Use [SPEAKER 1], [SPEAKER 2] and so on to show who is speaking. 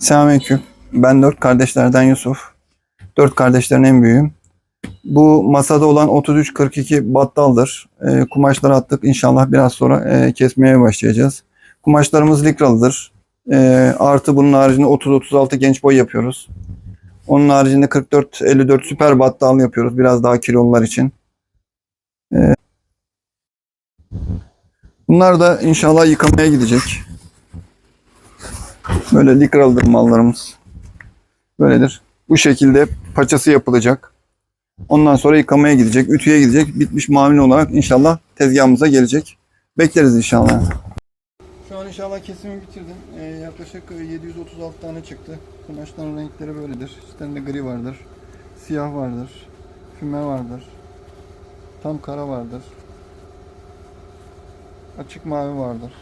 [SPEAKER 1] Selamünaleyküm. Ben dört kardeşlerden Yusuf. Dört kardeşlerin en büyüğüm. Bu masada olan 33-42 battaldır. E, kumaşları attık. İnşallah biraz sonra e, kesmeye başlayacağız. Kumaşlarımız likralıdır. E, artı bunun haricinde 30-36 genç boy yapıyoruz. Onun haricinde 44-54 süper battal yapıyoruz. Biraz daha kilolular için. E, bunlar da inşallah yıkamaya gidecek. Böyle likralıdır mallarımız. Böyledir. Bu şekilde paçası yapılacak. Ondan sonra yıkamaya gidecek, ütüye gidecek. Bitmiş mamul olarak inşallah tezgahımıza gelecek. Bekleriz inşallah. Şu an inşallah kesimi bitirdim. Ee, yaklaşık 736 tane çıktı. Kumaşların renkleri böyledir. İçlerinde gri vardır. Siyah vardır. Füme vardır. Tam kara vardır. Açık mavi vardır.